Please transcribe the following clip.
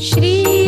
Shri